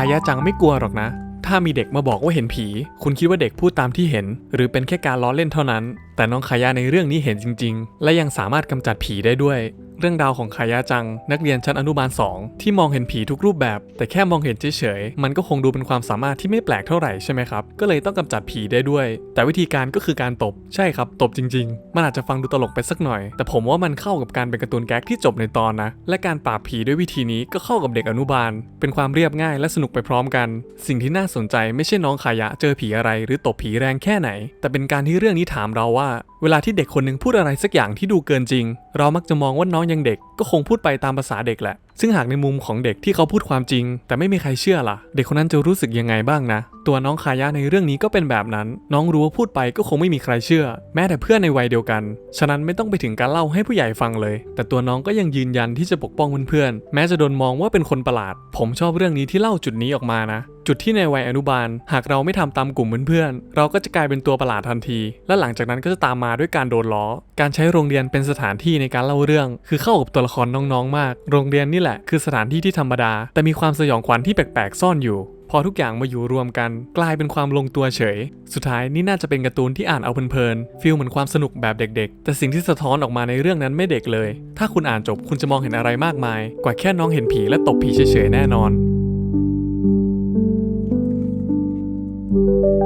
ายะจังไม่กลัวหรอกนะ ถ้ามีเด็กมาบอกว่าเห็นผี คุณคิดว่าเด็กพูดตามที่เห็น หรือเป็นแค่การล้อเล่นเท่านั้น แต่น้องคายะในเรื่องนี้เห็นจริง ๆ และยังสามารถกำจัดผีได้ด้วย เรื่องราวของคายะจัง นักเรียนชั้นอนุบาล 2 ที่มองเห็นผีทุกรูปแบบ แต่แค่มองเห็นเฉยๆ มันก็คงดูเป็นความสามารถที่ไม่แปลกเท่าไหร่ใช่ไหมครับ ก็เลยต้องกำจัดผีได้ด้วย แต่วิธีการก็คือการตบ ใช่ครับ ตบจริง ๆ มันอาจจะฟังดูตลกไปสักหน่อย แต่ผมว่ามันเข้ากับการเป็นการ์ตูนแก๊กที่จบในตอนนะ และการปราบผีด้วยวิธีนี้ก็เข้ากับเด็กอนุบาล เป็นความเรียบง่ายและสนุกไปพร้อมกัน สิ่งที่น่าสนใจไม่ใช่น้องคายะเจอผีอะไร หรือตบผีแรงแค่ไหน แต่เป็นการที่เรื่องนี้ถามเราว่า เวลาที่เด็กคนหนึ่งพูดอะไรสักอย่างที่ดูเกินจริง เรามักจะมองว่าน้องยังเด็ก ก็คงพูดไปตามภาษาเด็กแหละ ซึ่งหากในมุมของเด็กที่เขาพูดความจริง แต่ไม่มีใครเชื่อล่ะ เด็กคนนั้นจะรู้สึกยังไงบ้างนะ ตัวน้องคายะในเรื่องนี้ก็เป็นแบบนั้น น้องรู้ว่าพูดไปก็คงไม่มีใครเชื่อ แม้แต่เพื่อนในวัยเดียวกัน ฉะนั้นไม่ต้องไปถึงการเล่าให้ผู้ใหญ่ฟังเลย แต่ตัวน้องก็ยังยืนยันที่จะปกป้องเพื่อนๆแม้จะโดนมองว่าเป็นคนประหลาด ผมชอบเรื่องนี้ที่เล่าจุดนี้ออกมานะจุดที่ในวัยอนุบาล หากเราไม่ทำตามกลุ่มเพื่อนๆเราก็จะกลายเป็นตัวประหลาดทันที และหลังจากนั้นก็จะตามมาด้วยการโดนล้อ การใช้โรงเรียนเป็นสถานที่ในการเล่าเรื่อง คือเข้ากับตัวละครน้องๆมาก โรงเรียนนี่แหละหละคือสถานที่ที่ธรรมดา แต่มีความสยองขวัญที่แปลกๆ ซ่อนอยู่ พอทุกอย่างมาอยู่รวมกัน กลายเป็นความลงตัวเฉย สุดท้ายนี่น่าจะเป็นการ์ตูนที่อ่านเอาเพลินๆฟิลเหมือนความสนุกแบบเด็กๆ แต่สิ่งที่สะท้อนออกมาในเรื่องนั้นไม่เด็กเลย ถ้าคุณอ่านจบคุณจะมองเห็นอะไรมากมาย กว่าแค่น้องเห็นผีและตบผีเฉยๆแน่นอน thank you